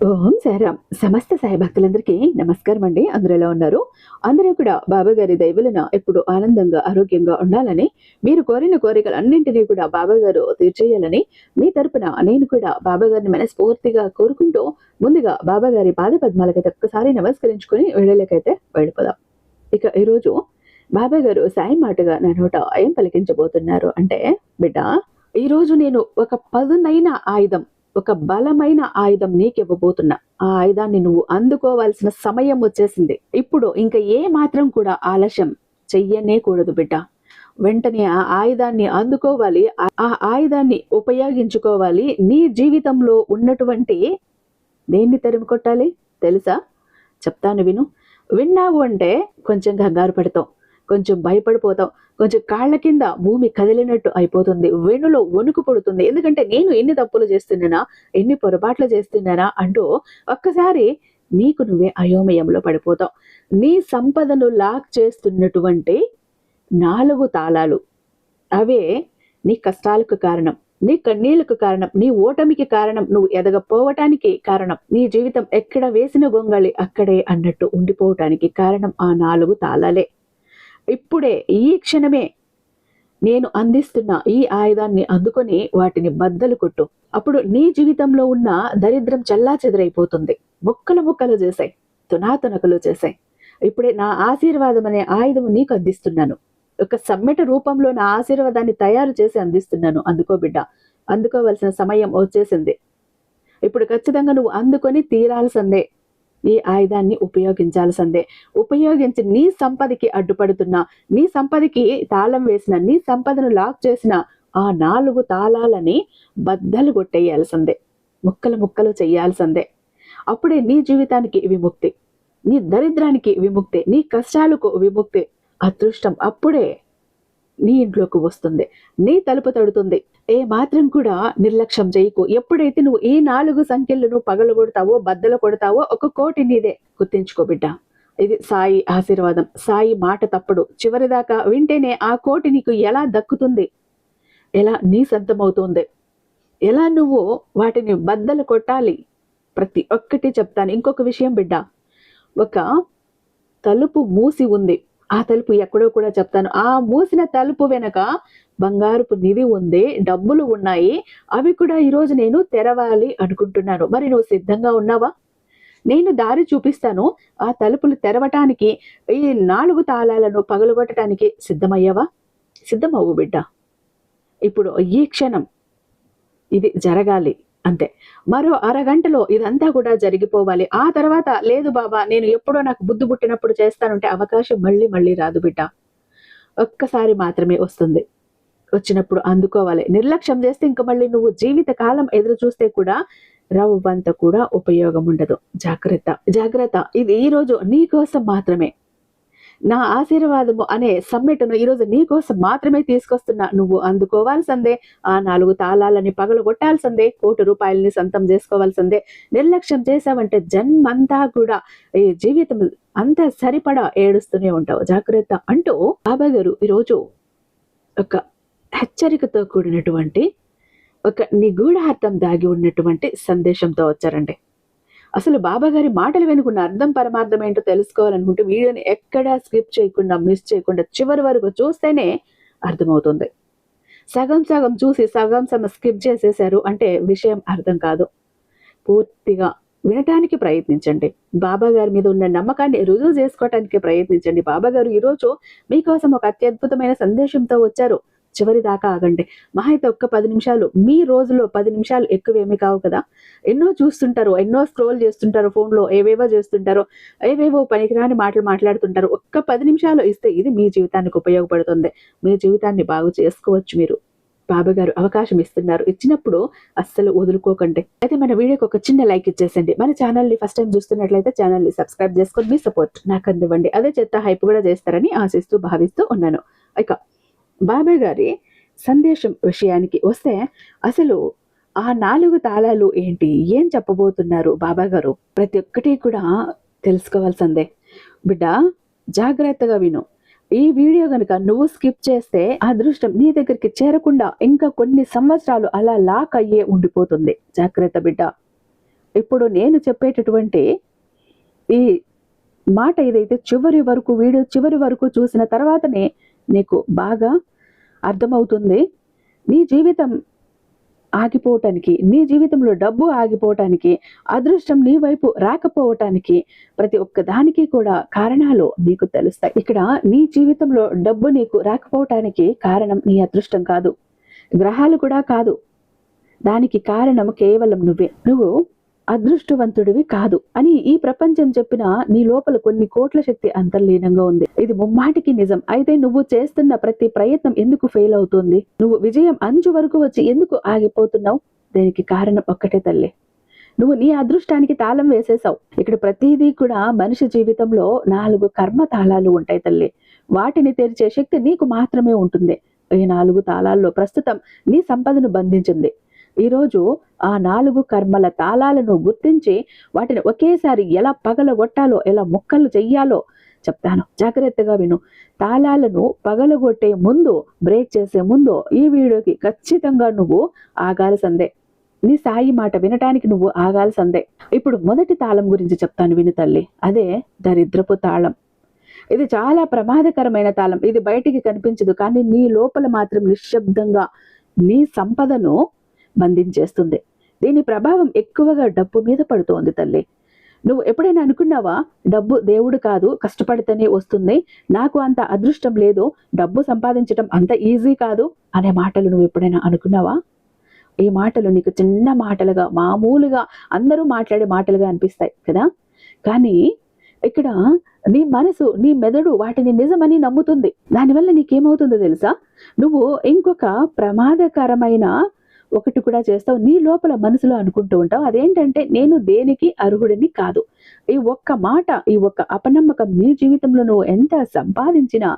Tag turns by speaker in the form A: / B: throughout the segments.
A: ఓం సాయిరామ్ సమస్త సాయి భక్తులందరికీ నమస్కారం అండి అందరూ ఎలా ఉన్నారు? అందరూ కూడా బాబాగారి దైవలన ఎప్పుడు ఆనందంగా ఆరోగ్యంగా ఉండాలని మీరు కోరిన కోరికలన్నింటినీ కూడా బాబాగారు తీర్చేయాలని మీ తరపున నేను కూడా బాబాగారిని మనస్ఫూర్తిగా కోరుకుంటూ ముందుగా బాబాగారి పాదపద్మాలకైతే పాద పద్మాలకైతే ఒక్కసారి నమస్కరించుకుని వెళ్ళలేకైతే వెళ్ళిపోదాం. ఇక ఈరోజు బాబాగారు సాయం సాయి మాటగా నా నోట ఏం పలికించబోతున్నారు అంటే బిడ్డ ఈరోజు నేను ఒక పదునైన ఆయుధం ఒక బలమైన ఆయుధం నీకివ్వబోతున్నా. ఆ ఆయుధాన్ని నువ్వు అందుకోవాల్సిన సమయం వచ్చేసింది. ఇప్పుడు ఇంకా ఏ మాత్రం కూడా ఆలస్యం చెయ్యనే కూడదు బిడ్డ. వెంటనే ఆ ఆయుధాన్ని అందుకోవాలి. ఆ- ఆయుధాన్ని ఉపయోగించుకోవాలి. నీ జీవితంలో ఉన్నటువంటి దేన్ని తరిమి కొట్టాలి తెలుసా? చెప్తాను విను. విన్నావు అంటే కొంచెం కంగారు పడతావు. కొంచెం భయపడిపోతావు కొంచెం కాళ్ళ కింద భూమి కదిలినట్టు అయిపోతుంది. వెనులో వణుకు పడుతుంది. ఎందుకంటే నేను ఎన్ని తప్పులు చేస్తున్నానా ఎన్ని పొరపాట్లు చేస్తున్నానా అంటూ ఒక్కసారి నీకు నువ్వే అయోమయంలో పడిపోతావు. నీ సంపదను లాక్ చేస్తున్నటువంటి నాలుగు తాళాలు. అవే నీ కష్టాలకు కారణం నీ కన్నీళ్ళకు కారణం నీ ఓటమికి కారణం నువ్వు ఎదగపోవటానికి కారణం నీ జీవితం ఎక్కడ వేసిన గొంగళి అక్కడే అన్నట్టు ఉండిపోవటానికి కారణం ఆ నాలుగు తాళాలే. ఇప్పుడే ఈ క్షణమే నేను అందిస్తున్న ఈ ఆయుధాన్ని అందుకొని వాటిని బద్దలు కొట్టు. అప్పుడు నీ జీవితంలో ఉన్న దరిద్రం చల్లా చెదరైపోతుంది. ముక్కలు ముక్కలు చేశాయి. తునాతునకలు చేశాయి. ఇప్పుడే నా ఆశీర్వాదం అనే ఆయుధం నీకు అందిస్తున్నాను. ఒక సమ్మెట రూపంలో నా ఆశీర్వాదాన్ని తయారు చేసి అందిస్తున్నాను. అందుకో బిడ్డ అందుకోవలసిన సమయం వచ్చేసింది. ఇప్పుడు ఖచ్చితంగా నువ్వు అందుకొని తీరాల్సిందే. ఈ ఆయుధాన్ని ఉపయోగించాల్సిందే. ఉపయోగించి నీ సంపదకి అడ్డుపడుతున్న నీ సంపదకి తాళం వేసిన నీ సంపదను లాక్ చేసిన ఆ నాలుగు తాళాలని బద్దలు కొట్టేయాల్సిందే. ముక్కలు ముక్కలు చేయాల్సిందే. అప్పుడే నీ జీవితానికి విముక్తి నీ దరిద్రానికి విముక్తి నీ కష్టాలకు విముక్తి అదృష్టం అప్పుడే నీ ఇంట్లోకి వస్తుంది. నీ తలుపు తడుతుంది. ఏ మాత్రం కూడా నిర్లక్ష్యం చేయకు. ఎప్పుడైతే నువ్వు ఈ నాలుగు సంఖ్యలను పగలు కొడతావో బద్దలు కొడతావో ఒక కోటి నీదే. గుర్తించుకో బిడ్డ. ఇది సాయి ఆశీర్వాదం. సాయి మాట తప్పుడు. చివరిదాకా వింటేనే ఆ కోటి నీకు ఎలా దక్కుతుంది? ఎలా నీ సొంతమవుతుంది ఎలా నువ్వు వాటిని బద్దలు కొట్టాలి? ప్రతి ఒక్కటి చెప్తాను. ఇంకొక విషయం బిడ్డ. ఒక తలుపు మూసి ఉంది. ఆ తలుపు ఎక్కడో కూడా చెప్తాను. ఆ మూసిన తలుపు వెనక బంగారపు నిధి ఉంది డబ్బులు ఉన్నాయి అవి కూడా ఈరోజు నేను తెరవాలి అనుకుంటున్నాను. మరి నువ్వు సిద్ధంగా ఉన్నావా? నేను దారి చూపిస్తాను. ఆ తలుపులు తెరవటానికి ఈ నాలుగు తాళాలను పగలగొట్టడానికి సిద్ధమయ్యావా? సిద్ధమవ్వు బిడ్డ. ఇప్పుడు ఈ క్షణం ఇది జరగాలి. అంతే. మరో అరగంటలో ఇదంతా కూడా జరిగిపోవాలి. ఆ తర్వాత లేదు బాబా నేను ఎప్పుడో నాకు బుద్ధి పుట్టినప్పుడు చేస్తానంటే అవకాశం మళ్ళీ మళ్ళీ రాదు బిడ్డ. ఒక్కసారి మాత్రమే వస్తుంది. వచ్చినప్పుడు అందుకోవాలి. నిర్లక్ష్యం చేస్తే ఇంక మళ్ళీ నువ్వు జీవిత కాలం ఎదురు చూస్తే కూడా రవ్వంత కూడా ఉపయోగం ఉండదు. జాగ్రత్త జాగ్రత్త. ఇది ఈ రోజు నీ కోసం మాత్రమే. నా ఆశీర్వాదము అనే సమ్మెట్ను ఈరోజు నీ కోసం మాత్రమే తీసుకొస్తున్నా. నువ్వు అందుకోవాల్సిందే ఆ నాలుగు తాళాలని పగలు కొట్టాల్సిందే కోటి రూపాయలని సొంతం చేసుకోవాల్సిందే. నిర్లక్ష్యం చేసావంటే జన్మంతా కూడా ఈ జీవితం అంతా సరిపడా ఏడుస్తూనే ఉంటావు. జాగ్రత్త అంటూ బాబా గారు ఈరోజు ఒక హెచ్చరికతో కూడినటువంటి ఒక నిగూఢార్థం దాగి ఉన్నటువంటి సందేశంతో వచ్చారండి. అసలు బాబా గారి మాటలు వెనుకున్న అర్థం పరమార్థం ఏంటో తెలుసుకోవాలనుకుంటే వీడియోని ఎక్కడా స్కిప్ చేయకుండా మిస్ చేయకుండా చివరి వరకు చూస్తేనే అర్థమవుతుంది. సగం సగం చూసి సగం సగం స్కిప్ చేసేసారు అంటే విషయం అర్థం కాదు. పూర్తిగా వినటానికి ప్రయత్నించండి. బాబా గారి మీద ఉన్న నమ్మకాన్ని రుజువు చేసుకోవటానికి ప్రయత్నించండి. బాబా గారు ఈరోజు మీకోసం ఒక అత్యద్భుతమైన సందేశంతో వచ్చారు. చివరి దాకా ఆగండి. మహా అయితే ఒక్క పది నిమిషాలు మీ రోజులో పది నిమిషాలు ఎక్కువేమీ కావు కదా. ఎన్నో చూస్తుంటారు ఎన్నో స్క్రోల్ చేస్తుంటారు ఫోన్లో ఏవేవో చేస్తుంటారో ఏవేవో పనికిరాని మాటలు మాట్లాడుతుంటారు. ఒక్క పది నిమిషాలు ఇస్తే ఇది మీ జీవితానికి ఉపయోగపడుతుంది. మీ జీవితాన్ని బాగు చేసుకోవచ్చు మీరు. బాబా గారు అవకాశం ఇస్తున్నారు. ఇచ్చినప్పుడు అస్సలు వదులుకోకండి. అయితే మన వీడియోకి ఒక చిన్న లైక్ ఇచ్చేసండి మన ఛానల్ని ఫస్ట్ టైం చూస్తున్నట్లయితే ఛానల్ని సబ్స్క్రైబ్ చేసుకొని మీ సపోర్ట్ నాకు అందివ్వండి. అదే చెత్త హైప్ కూడా చేస్తారని ఆశిస్తూ భావిస్తూ ఉన్నాను. ఇక బాబా గారి సందేశం విషయానికి వస్తే అసలు ఆ నాలుగు తాళాలు ఏంటి? ఏం చెప్పబోతున్నారు బాబా గారు? ప్రతి ఒక్కటి కూడా తెలుసుకోవాల్సిందే. బిడ్డ జాగ్రత్తగా విను. ఈ వీడియో కనుక నువ్వు స్కిప్ చేస్తే అదృష్టం నీ దగ్గరికి చేరకుండా ఇంకా కొన్ని సంవత్సరాలు అలా లాక్ అయ్యే ఉండిపోతుంది. జాగ్రత్త బిడ్డ. ఇప్పుడు నేను చెప్పేటటువంటి ఈ మాట ఏదైతే చివరి వరకు వీడియో చివరి వరకు చూసిన తర్వాతనే నీకు బాగా అర్థమవుతుంది. నీ జీవితం ఆగిపోవటానికి నీ జీవితంలో డబ్బు ఆగిపోవటానికి అదృష్టం నీ వైపు రాకపోవటానికి ప్రతి ఒక్క దానికి కూడా కారణాలు నీకు తెలుస్తాయి. ఇక్కడ నీ జీవితంలో డబ్బు నీకు రాకపోవటానికి కారణం నీ అదృష్టం కాదు. గ్రహాలు కూడా కాదు. దానికి కారణం కేవలం నువ్వే. నువ్వు అదృష్టవంతుడివి కాదు అని ఈ ప్రపంచం చెప్పిన నీ లోపల కొన్ని కోట్ల శక్తి అంతర్లీనంగా ఉంది. ఇది ముమ్మాటికి నిజం. అయితే నువ్వు చేస్తున్న ప్రతి ప్రయత్నం ఎందుకు ఫెయిల్ అవుతుంది? నువ్వు విజయం అంచు వరకు వచ్చి ఎందుకు ఆగిపోతున్నావు? దీనికి కారణం ఒక్కటే తల్లి. నువ్వు నీ అదృష్టానికి తాళం వేసేసావు ఇక్కడ ప్రతిదీ కూడా మనిషి జీవితంలో నాలుగు కర్మ తాళాలు ఉంటాయి తల్లి. వాటిని తెరిచే శక్తి నీకు మాత్రమే ఉంటుంది. ఈ నాలుగు తాళాల్లో ప్రస్తుతం నీ సంపదను బంధించింది. ఈరోజు ఆ నాలుగు కర్మల తాళాలను గుర్తించి వాటిని ఒకేసారి ఎలా పగలగొట్టాలో ఎలా ముక్కలు చెయ్యాలో చెప్తాను. జాగ్రత్తగా విను. తాళాలను పగలగొట్టే ముందు బ్రేక్ చేసే ముందు ఈ వీడియోకి ఖచ్చితంగా నువ్వు ఆగాల్సిందే. నీ సాయి మాట వినటానికి నువ్వు ఆగాల్సిందే. ఇప్పుడు మొదటి తాళం గురించి చెప్తాను విను తల్లి. అదే దరిద్రపు తాళం. ఇది చాలా ప్రమాదకరమైన తాళం. ఇది బయటికి కనిపించదు. కానీ నీ లోపల మాత్రం నిశ్శబ్దంగా నీ సంపదను బంధించేస్తుంది. దీని ప్రభావం ఎక్కువగా డబ్బు మీద పడుతోంది తల్లి. నువ్వు ఎప్పుడైనా అనుకున్నావా? డబ్బు దేవుడు కాదు కష్టపడితేనే వస్తుంది. నాకు అంత అదృష్టం లేదు డబ్బు సంపాదించడం అంత ఈజీ కాదు అనే మాటలు నువ్వు ఎప్పుడైనా అనుకున్నావా? ఈ మాటలు నీకు చిన్న మాటలుగా మామూలుగా అందరూ మాట్లాడే మాటలుగా అనిపిస్తాయి కదా? కానీ ఇక్కడ నీ మనసు నీ మెదడు వాటిని నిజమని నమ్ముతుంది. దానివల్ల నీకేమవుతుందో తెలుసా? నువ్వు ఇంకొక ప్రమాదకరమైన ఒకటి కూడా చేస్తావు. నీ లోపల మనసులో అనుకుంటూ ఉంటావు. అదేంటంటే నేను దేనికి అర్హుడిని కాదు. ఈ ఒక్క మాట ఈ ఒక్క అపనమ్మకం నీ జీవితంలో నువ్వు ఎంత సంపాదించినా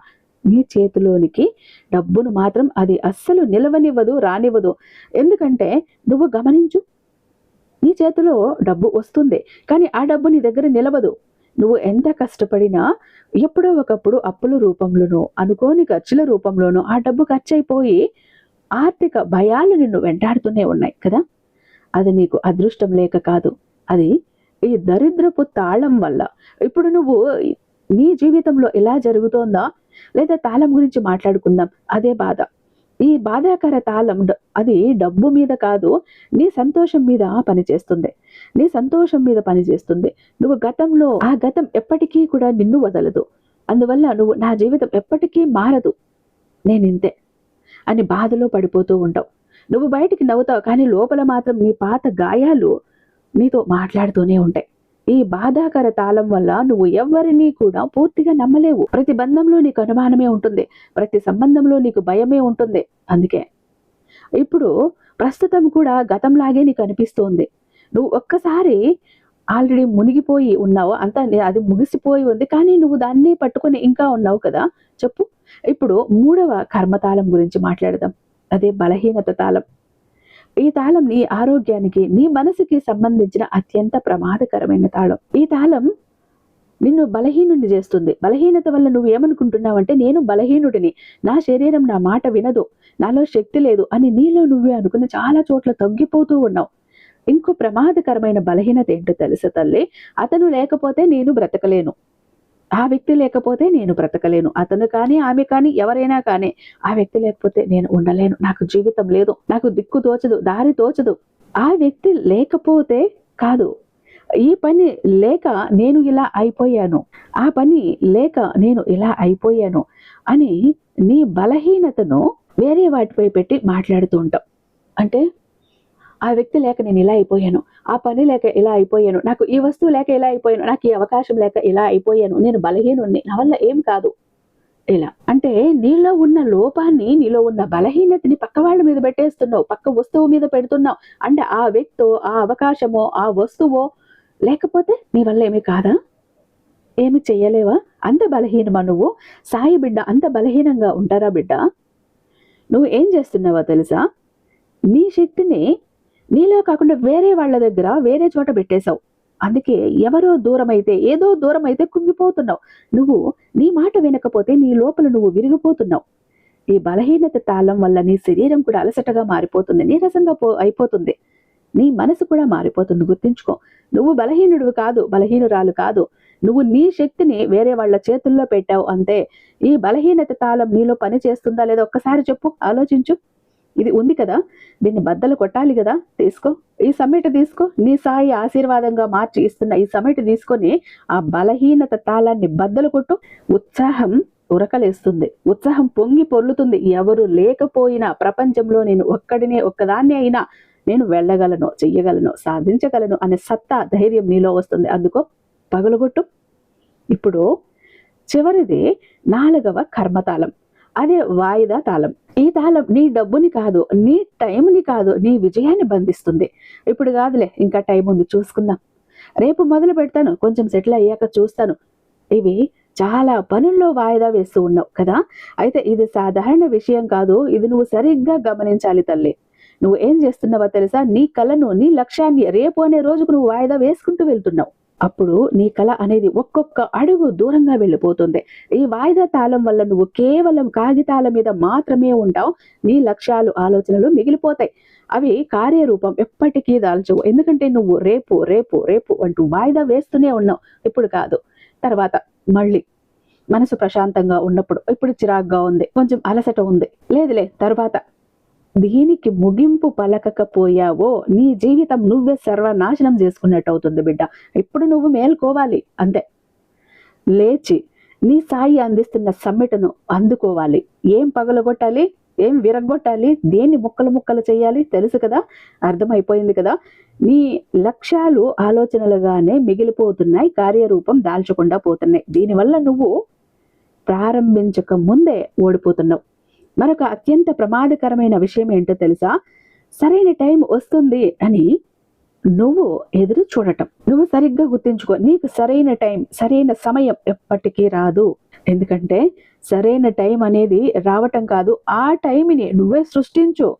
A: నీ చేతిలోనికి డబ్బును మాత్రం అది అస్సలు నిలవనివ్వదు రానివ్వదు. ఎందుకంటే నువ్వు గమనించు నీ చేతిలో డబ్బు వస్తుంది. కానీ ఆ డబ్బు నీ దగ్గర నిలవదు. నువ్వు ఎంత కష్టపడినా ఎప్పుడో ఒకప్పుడు అప్పుల రూపంలోనో అనుకోని ఖర్చుల రూపంలోనో ఆ డబ్బు ఖర్చు అయిపోయి ఆర్థిక భయాలు నిన్ను వెంటాడుతూనే ఉన్నాయి కదా? అది నీకు అదృష్టం లేక కాదు. అది ఈ దరిద్రపు తాళం వల్ల. ఇప్పుడు నువ్వు నీ జీవితంలో ఎలా జరుగుతోందా? లేదా తాళం గురించి మాట్లాడుకుందాం. అదే బాధ. ఈ బాధాకర తాళం డ- అది డబ్బు మీద కాదు నీ సంతోషం మీద పనిచేస్తుంది. నీ సంతోషం మీద పనిచేస్తుంది. నువ్వు గతంలో ఆ గతం ఎప్పటికీ కూడా నిన్ను వదలదు. అందువల్ల నువ్వు నా జీవితం ఎప్పటికీ మారదు. నేను ఇంతే అని బాధలో పడిపోతూ ఉంటావు. నువ్వు బయటికి నవ్వుతావు కానీ లోపల మాత్రం నీ పాత గాయాలు నీతో మాట్లాడుతూనే ఉంటాయి. ఈ బాధాకర తాళం వల్ల నువ్వు ఎవరిని కూడా పూర్తిగా నమ్మలేవు. ప్రతి బంధంలో నీకు అనుమానమే ఉంటుంది ప్రతి సంబంధంలో నీకు భయమే ఉంటుంది. అందుకే ఇప్పుడు ప్రస్తుతం కూడా గతంలాగే నీకు అనిపిస్తోంది. నువ్వు ఒక్కసారి ఆల్రెడీ మునిగిపోయి ఉన్నావు అంతా అది ముగిసిపోయి ఉంది కానీ నువ్వు దాన్ని పట్టుకొని ఇంకా ఉన్నావు కదా? చెప్పు. ఇప్పుడు మూడవ కర్మతాళం గురించి మాట్లాడదాం. అదే బలహీనత తాళం. ఈ తాళం నీ ఆరోగ్యానికి నీ మనసుకి సంబంధించిన అత్యంత ప్రమాదకరమైన తాళం. ఈ తాళం నిన్ను బలహీనుని చేస్తుంది. బలహీనత వల్ల నువ్వు ఏమనుకుంటున్నావంటే నేను బలహీనుడిని. నా శరీరం నా మాట వినదు. నాలో శక్తి లేదు అని నీలో నువ్వే అనుకుని చాలా చోట్ల తగ్గిపోతూ ఉన్నావు. ఇంకో ప్రమాదకరమైన బలహీనత ఏంటో తెలుసా తల్లి? అతను లేకపోతే నేను బ్రతకలేను. ఆ వ్యక్తి లేకపోతే నేను బ్రతకలేను. అతను కానీ ఆమె కానీ ఎవరైనా కానీ ఆ వ్యక్తి లేకపోతే నేను ఉండలేను. నాకు జీవితం లేదు. నాకు దిక్కు తోచదు దారి తోచదు. ఆ వ్యక్తి లేకపోతే కాదు. ఈ పని లేక నేను ఇలా అయిపోయాను. ఆ పని లేక నేను ఇలా అయిపోయాను అని నీ బలహీనతను వేరే వాటిపై పెట్టి మాట్లాడుతూ ఉంటాం అంటే ఆ వ్యక్తి లేక నేను ఇలా అయిపోయాను. ఆ పని లేక ఇలా అయిపోయాను. నాకు ఈ వస్తువు లేక ఇలా అయిపోయాను. నాకు ఈ అవకాశం లేక ఇలా అయిపోయాను. నేను బలహీనుణ్ణి. నా వల్ల ఏం కాదు. ఇలా. అంటే నీలో ఉన్న లోపాన్ని నీలో ఉన్న బలహీనతని పక్క వాళ్ళ మీద పెట్టేస్తున్నావు. పక్క వస్తువు మీద పెడుతున్నావు. అంటే ఆ వ్యక్తో ఆ అవకాశమో ఆ వస్తువో లేకపోతే నీ వల్ల ఏమీ కాదా? ఏమి చెయ్యలేవా? అంత బలహీనమా నువ్వు? సాయి బిడ్డ అంత బలహీనంగా ఉంటారా బిడ్డ? నువ్వు ఏం చేస్తున్నావా తెలుసా? నీ శక్తిని నీలో కాకుండా వేరే వాళ్ళ దగ్గర వేరే చోట పెట్టేశావు. అందుకే ఎవరో దూరమైతే ఏదో దూరం అయితే కుంగిపోతున్నావు. నువ్వు నీ మాట వినకపోతే నీ లోపల నువ్వు విరిగిపోతున్నావు. ఈ బలహీనత తాళం వల్ల నీ శరీరం కూడా అలసటగా మారిపోతుంది నీరసంగా పో అయిపోతుంది. నీ మనసు కూడా మారిపోతుంది గుర్తించుకో. నువ్వు బలహీనుడు కాదు బలహీనురాలు కాదు. నువ్వు నీ శక్తిని వేరే వాళ్ళ చేతుల్లో పెట్టావు అంతే ఈ బలహీనత తాళం నీలో పని చేస్తుందా లేదా ఒక్కసారి చెప్పు ఆలోచించు. ఇది ఉంది కదా. దీన్ని బద్దలు కొట్టాలి కదా. తీసుకో. ఈ సమ్మెట తీసుకో. నీ సాయి ఆశీర్వాదంగా మార్చి ఇస్తున్న ఈ సమ్మెట తీసుకొని ఆ బలహీనత తాళాన్ని బద్దలు కొట్టు. ఉత్సాహం ఉరకలేస్తుంది. ఉత్సాహం పొంగి పొర్లుతుంది. ఎవరు లేకపోయినా ప్రపంచంలో నేను ఒక్కడినే ఒక్కదాన్ని అయినా నేను వెళ్ళగలను చెయ్యగలను సాధించగలను అనే సత్తా ధైర్యం నీలో వస్తుంది. అందుకో పగలగొట్టు. ఇప్పుడు చివరిది నాలుగవ కర్మతాళం. అదే వాయిదా తాళం. ఈ తాళం నీ డబ్బుని కాదు నీ టైంని కాదు నీ విజయాన్ని బంధిస్తుంది. ఇప్పుడు కాదులే ఇంకా టైం ఉంది చూసుకుందాం. రేపు మొదలు పెడతాను కొంచెం సెటిల్ అయ్యాక చూస్తాను. ఇవి చాలా పనుల్లో వాయిదా వేస్తూ ఉన్నావు కదా? అయితే ఇది సాధారణ విషయం కాదు ఇది నువ్వు సరిగ్గా గమనించాలి తల్లి. నువ్వు ఏం చేస్తున్నావో తెలుసా? నీ కళను నీ లక్ష్యాన్ని రేపు అనే రోజుకు నువ్వు వాయిదా వేసుకుంటూ వెళ్తున్నావు. అప్పుడు నీ కళ అనేది ఒక్కొక్క అడుగు దూరంగా వెళ్ళిపోతుంది. ఈ వాయిదా తాళం వల్ల నువ్వు కేవలం కాగితాల మీద మాత్రమే ఉంటావు. నీ లక్ష్యాలు ఆలోచనలు మిగిలిపోతాయి. అవి కార్యరూపం ఎప్పటికీ దాల్చవు. ఎందుకంటే నువ్వు రేపు రేపు రేపు అంటూ వాయిదా వేస్తూనే ఉన్నావు. ఇప్పుడు కాదు. తర్వాత మళ్ళీ మనసు ప్రశాంతంగా ఉన్నప్పుడు ఇప్పుడు చిరాగ్గా ఉంది. కొంచెం అలసట ఉంది. లేదులే తర్వాత దీనికి ముగింపు పలకకపోయావో నీ జీవితం నువ్వే సర్వనాశనం చేసుకున్నట్టు అవుతుంది బిడ్డ. ఇప్పుడు నువ్వు మేల్కోవాలి అంతే. లేచి నీ సాయి అందిస్తున్న సమ్మెటను అందుకోవాలి. ఏం పగలగొట్టాలి? ఏం విరగొట్టాలి దేన్ని ముక్కలు ముక్కలు చేయాలి? తెలుసు కదా? అర్థమైపోయింది కదా? నీ లక్ష్యాలు ఆలోచనలుగానే మిగిలిపోతున్నాయి కార్యరూపం దాల్చకుండా పోతున్నాయి. దీనివల్ల నువ్వు ప్రారంభించక ముందే ఓడిపోతున్నావు. మరొక అత్యంత ప్రమాదకరమైన విషయం ఏంటో తెలుసా? సరైన టైం వస్తుంది అని నువ్వు ఎదురు చూడటం. నువ్వు సరిగ్గా గుర్తించుకో. నీకు సరైన టైం సరైన సమయం ఎప్పటికీ రాదు. ఎందుకంటే సరైన టైం అనేది రావటం కాదు. ఆ టైంని నువ్వే సృష్టించు.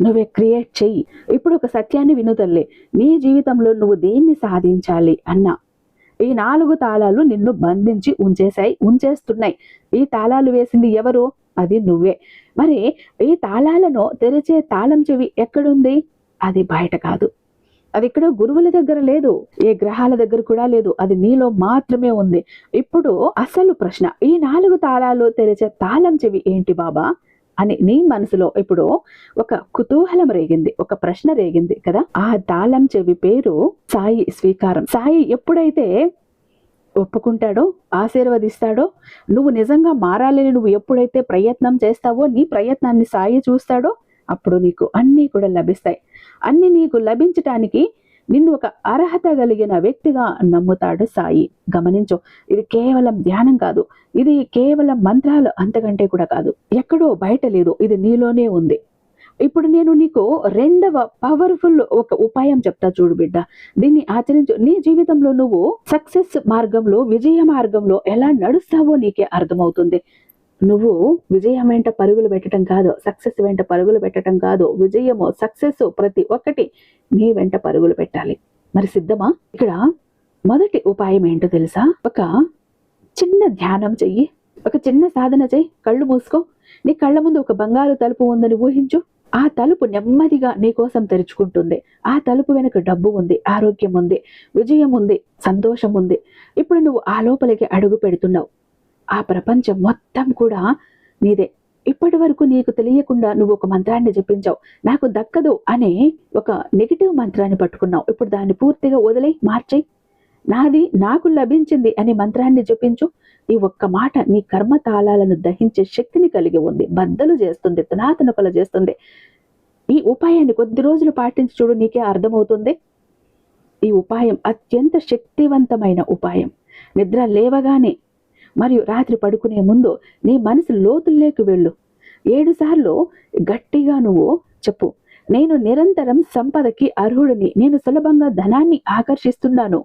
A: నువ్వే క్రియేట్ చెయ్యి. ఇప్పుడు ఒక సత్యాన్ని వినుదల్లే నీ జీవితంలో నువ్వు దేన్ని సాధించాలి అన్నా ఈ నాలుగు తాళాలు నిన్ను బంధించి ఉంచేశాయి ఉంచేస్తున్నాయి. ఈ తాళాలు వేసింది ఎవరు? అది నువ్వే. మరి ఈ తాళాలను తెరిచే తాళం చెవి ఎక్కడుంది? అది బయట కాదు. అది ఇక్కడ గురువుల దగ్గర లేదు. ఏ గ్రహాల దగ్గర కూడా లేదు. అది నీలో మాత్రమే ఉంది. ఇప్పుడు అసలు ప్రశ్న ఈ నాలుగు తాళాలు తెరిచే తాళం చెవి ఏంటి బాబా? అని నీ మనసులో ఇప్పుడు ఒక కుతూహలం రేగింది ఒక ప్రశ్న రేగింది కదా? ఆ తాళం చెవి పేరు సాయి స్వీకారం. సాయి ఎప్పుడైతే ఒప్పుకుంటాడో ఆశీర్వదిస్తాడో నువ్వు నిజంగా మారాలని నువ్వు ఎప్పుడైతే ప్రయత్నం చేస్తావో నీ ప్రయత్నాన్ని సాయి చూస్తాడో అప్పుడు నీకు అన్నీ కూడా లభిస్తాయి. అన్ని నీకు లభించటానికి నిన్ను ఒక అర్హత కలిగిన వ్యక్తిగా నమ్ముతాడు సాయి. గమనించు ఇది కేవలం ధ్యానం కాదు. ఇది కేవలం మంత్రాలు అంతకంటే కూడా కాదు. ఎక్కడో బయట లేదు. ఇది నీలోనే ఉంది. ఇప్పుడు నేను నీకు రెండవ పవర్ఫుల్ ఒక ఉపాయం చెప్తా చూడు బిడ్డ. దీన్ని ఆచరించు. నీ జీవితంలో నువ్వు సక్సెస్ మార్గంలో విజయ మార్గంలో ఎలా నడుస్తావో నీకే అర్థమవుతుంది. నువ్వు విజయం వెంట పరుగులు పెట్టడం కాదు సక్సెస్ వెంట పరుగులు పెట్టడం కాదు. విజయము సక్సెస్ ప్రతి ఒక్కటి నీ వెంట పరుగులు పెట్టాలి. మరి సిద్ధమా? ఇక్కడ మొదటి ఉపాయం ఏంటో తెలుసా? ఒక చిన్న ధ్యానం చెయ్యి. ఒక చిన్న సాధన చెయ్యి. కళ్ళు మూసుకో. నీ కళ్ళ ముందు ఒక బంగారు తలుపు ఉందని ఊహించు. ఆ తలుపు నెమ్మదిగా నీకోసం తెరుచుకుంటుంది. ఆ తలుపు వెనుక డబ్బు ఉంది ఆరోగ్యం ఉంది విజయం ఉంది సంతోషం ఉంది. ఇప్పుడు నువ్వు ఆ లోపలికి అడుగు పెడుతున్నావు. ఆ ప్రపంచం మొత్తం కూడా నీదే. ఇప్పటి వరకు నీకు తెలియకుండా నువ్వు ఒక మంత్రాన్ని జపించావు. నాకు దక్కదు అనే ఒక నెగిటివ్ మంత్రాన్ని పట్టుకున్నావు. ఇప్పుడు దాన్ని పూర్తిగా వదిలే మార్చేయి. నాది నాకు లభించింది అనే మంత్రాన్ని జపించు. ఈ ఒక్క మాట నీ కర్మ తాళాలను దహించే శక్తిని కలిగి ఉంది. బద్దలు చేస్తుంది తునాతునకలు చేస్తుంది. ఈ ఉపాయాన్ని కొద్ది రోజులు పాటించి చూడు నీకే అర్థమవుతుంది. ఈ ఉపాయం అత్యంత శక్తివంతమైన ఉపాయం. నిద్ర లేవగానే మరియు రాత్రి పడుకునే ముందు నీ మనసు లోతుల్లోకి వెళ్ళు. ఏడుసార్లు గట్టిగా నువ్వు చెప్పు. నేను నిరంతరం సంపదకి అర్హుడిని నేను సులభంగా ధనాన్ని ఆకర్షిస్తున్నాను.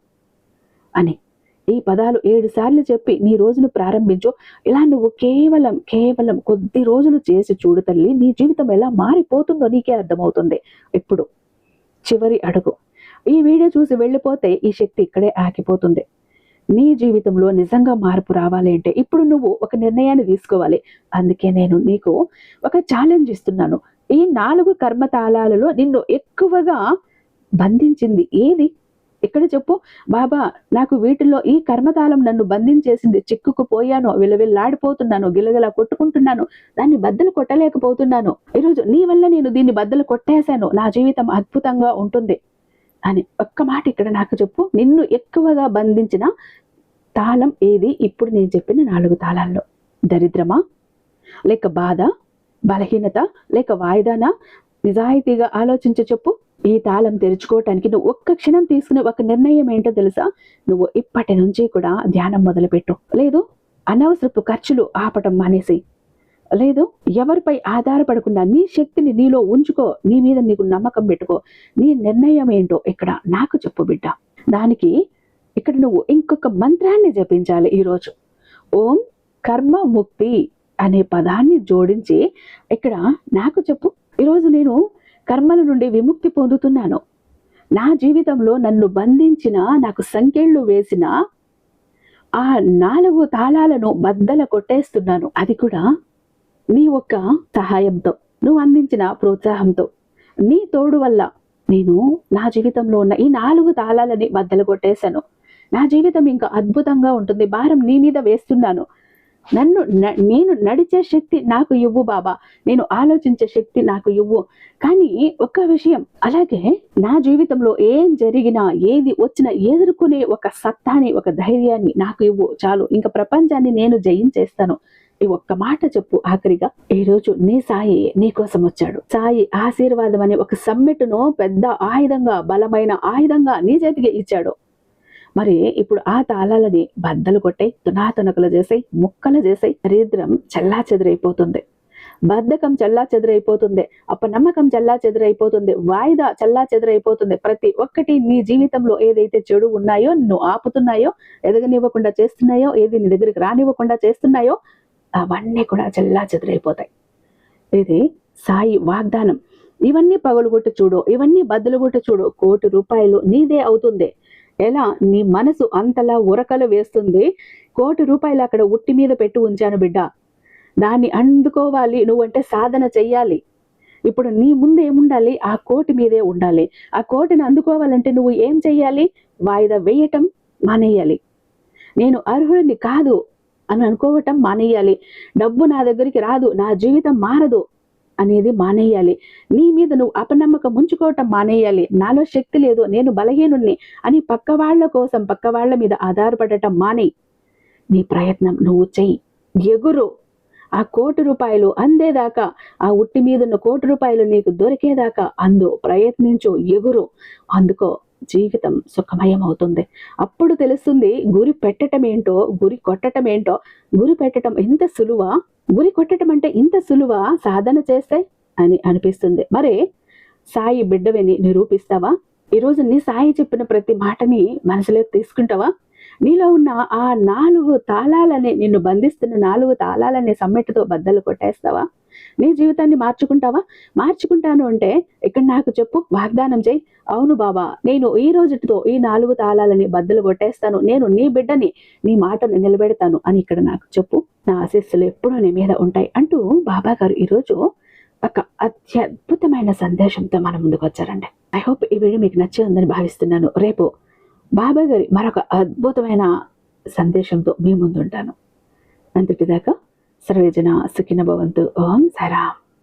A: అని. ఈ పదాలు ఏడు సార్లు చెప్పి నీ రోజును ప్రారంభించు. ఇలా నువ్వు కేవలం కేవలం కొద్ది రోజులు చేసి చూడు తల్లి నీ జీవితం ఎలా మారిపోతుందో నీకే అర్థమవుతుంది. ఇప్పుడు చివరి అడుగు. ఈ వీడియో చూసి వెళ్ళిపోతే ఈ శక్తి ఇక్కడే ఆగిపోతుంది. నీ జీవితంలో నిజంగా మార్పు రావాలి అంటే ఇప్పుడు నువ్వు ఒక నిర్ణయాన్ని తీసుకోవాలి. అందుకే నేను నీకు ఒక ఛాలెంజ్ ఇస్తున్నాను. ఈ నాలుగు కర్మ తాళాలలో నిన్ను ఎక్కువగా బంధించింది ఏది? ఇక్కడ చెప్పు బాబా నాకు వీటిల్లో ఈ కర్మతాళం నన్ను బంధించేసింది చిక్కుకుపోయాను విలవిల్లాడిపోతున్నాను గిలగిలా కొట్టుకుంటున్నాను దాన్ని బద్దలు కొట్టలేకపోతున్నాను. ఈరోజు నీ వల్ల నేను దీన్ని బద్దలు కొట్టేశాను నా జీవితం అద్భుతంగా ఉంటుంది. అని ఒక్క మాట ఇక్కడ నాకు చెప్పు నిన్ను ఎక్కువగా బంధించిన తాళం ఏది? ఇప్పుడు నేను చెప్పిన నాలుగు తాళాల్లో. దరిద్రమా? లేక బాధ? బలహీనత? లేక వాయిదానా? నిజాయితీగా ఆలోచించ చెప్పు. ఈ తాళం తెరుచుకోవటానికి నువ్వు ఒక్క క్షణం తీసుకునే ఒక నిర్ణయం ఏంటో తెలుసా? నువ్వు ఇప్పటి నుంచి కూడా ధ్యానం మొదలుపెట్టు. లేదు? అనవసరపు ఖర్చులు ఆపటం మానేసి లేదు? ఎవరిపై ఆధారపడకుండా నీ శక్తిని నీలో ఉంచుకో. నీ మీద నీకు నమ్మకం పెట్టుకో. నీ నిర్ణయం ఏంటో ఇక్కడ నాకు చెప్పు బిడ్డ. దానికి ఇక్కడ నువ్వు ఇంకొక మంత్రాన్ని జపించాలి ఈరోజు. ఓం కర్మ ముక్తి అనే పదాన్ని జోడించి ఇక్కడ నాకు చెప్పు. ఈరోజు నేను కర్మల నుండి విముక్తి పొందుతున్నాను. నా జీవితంలో నన్ను బంధించిన నాకు సంఖ్యళ్ళు వేసిన ఆ నాలుగు తాళాలను బద్దల కొట్టేస్తున్నాను. అది కూడా నీ ఒక్క సహాయంతో నువ్వు అందించిన ప్రోత్సాహంతో. నీ తోడు వల్ల నేను నా జీవితంలో ఉన్న ఈ నాలుగు తాళాలని బద్దలు కొట్టేశాను. నా జీవితం ఇంకా అద్భుతంగా ఉంటుంది. భారం నీ మీద వేస్తున్నాను. నన్ను నేను నడిచే శక్తి నాకు ఇవ్వు బాబా. నేను ఆలోచించే శక్తి నాకు ఇవ్వు. కానీ ఒక్క విషయం అలాగే నా జీవితంలో ఏం జరిగినా ఏది వచ్చినా ఎదుర్కొనే ఒక సత్తాని ఒక ధైర్యాన్ని నాకు ఇవ్వు చాలు. ఇంకా ప్రపంచాన్ని నేను జయించేస్తాను. ఈ ఒక్క మాట చెప్పు ఆఖరిగా. ఈ రోజు నీ సాయి నీ కోసం వచ్చాడు. సాయి ఆశీర్వాదం అనే ఒక సమ్మెట్టును పెద్ద ఆయుధంగా బలమైన ఆయుధంగా నీ చేతికి ఇచ్చాడు. మరి ఇప్పుడు ఆ తాళాలని బద్దలు కొట్టే తునాతునకలు చేసాయి ముక్కలు చేసాయి దరిద్రం చల్లా చెదిరైపోతుంది బద్ధకం చల్లా చెదురైపోతుంది అపనమ్మకం చల్లా చెదురైపోతుంది వాయిదా చల్లా చెదరైపోతుంది ప్రతి ఒక్కటి నీ జీవితంలో ఏదైతే చెడు ఉన్నాయో నువ్వు ఆపుతున్నాయో ఎదగనివ్వకుండా చేస్తున్నాయో ఏది నీ దగ్గరికి రానివ్వకుండా చేస్తున్నాయో అవన్నీ కూడా చల్లా చెదరైపోతాయి ఇది సాయి వాగ్దానం. ఇవన్నీ పగలుగొట్టు చూడు ఇవన్నీ బద్దలుగొట్టు చూడు కోటి రూపాయలు నీదే అవుతుంది. ఎలా? నీ మనసు అంతలా ఉరకలు వేస్తుంది. కోటి రూపాయలు అక్కడ ఉట్టి మీద పెట్టి ఉంచాను బిడ్డ. దాన్ని అందుకోవాలి. నువ్వంటే సాధన చెయ్యాలి. ఇప్పుడు నీ ముందు ఏముండాలి? ఆ కోటి మీదే ఉండాలి. ఆ కోటిని అందుకోవాలంటే నువ్వు ఏం చెయ్యాలి? వాయిదా వేయటం మానేయాలి. నేను అర్హుడిని కాదు అని అనుకోవటం మానేయాలి. డబ్బు నా దగ్గరికి రాదు. నా జీవితం మారదు. అనేది మానేయాలి. నీ మీద నువ్వు అపనమ్మకం ఉంచుకోవటం మానేయాలి. నాలో శక్తి లేదు నేను బలహీనుణ్ణి అని పక్క వాళ్ళ కోసం పక్క వాళ్ళ మీద ఆధారపడటం మానే. నీ ప్రయత్నం నువ్వు చెయ్యి. ఎగురు. ఆ కోటి రూపాయలు అందేదాకా ఆ ఉట్టి మీదున్న కోటి రూపాయలు నీకు దొరికేదాకా అందు ప్రయత్నించు ఎగురు. అందుకో జీవితం సుఖమయం అవుతుంది అప్పుడు తెలుస్తుంది గురి పెట్టడం ఏంటో గురి కొట్టడం ఏంటో గురి పెట్టడం ఎంత సులువా? గురి కొట్టడం అంటే ఇంత సులువా? సాధన చేస్తే? అని అనిపిస్తుంది. మరి సాయి బిడ్డవిని నిరూపిస్తావా? ఈరోజు నీ సాయి చెప్పిన ప్రతి మాటని మనసులోకి తీసుకుంటావా? నీలో ఉన్న ఆ నాలుగు తాళాలని నిన్ను బంధిస్తున్న నాలుగు తాళాలని సమ్మెట్టుతో బద్దలు కొట్టేస్తావా? నీ జీవితాన్ని మార్చుకుంటావా? మార్చుకుంటాను అంటే ఇక్కడ నాకు చెప్పు వాగ్దానం చేయి. అవును బాబా నేను ఈ రోజుతో ఈ నాలుగు తాళాలని బద్దలు కొట్టేస్తాను. నేను నీ బిడ్డని నీ మాటను నిలబెడతాను అని ఇక్కడ నాకు చెప్పు. నా ఆశీస్సులు ఎప్పుడూ నీ మీద ఉంటాయి అంటూ బాబా గారు ఈరోజు ఒక అత్యద్భుతమైన సందేశంతో మన ముందుకు వచ్చారండి. ఐ హోప్ ఈ వీడియో మీకు నచ్చి ఉందని భావిస్తున్నాను. రేపు బాబా గారి మరొక అద్భుతమైన సందేశంతో మీ ముందుంటాను. అంతటిదాకా సర్వేజన సుఖిన భవంతు ఓం సరామ్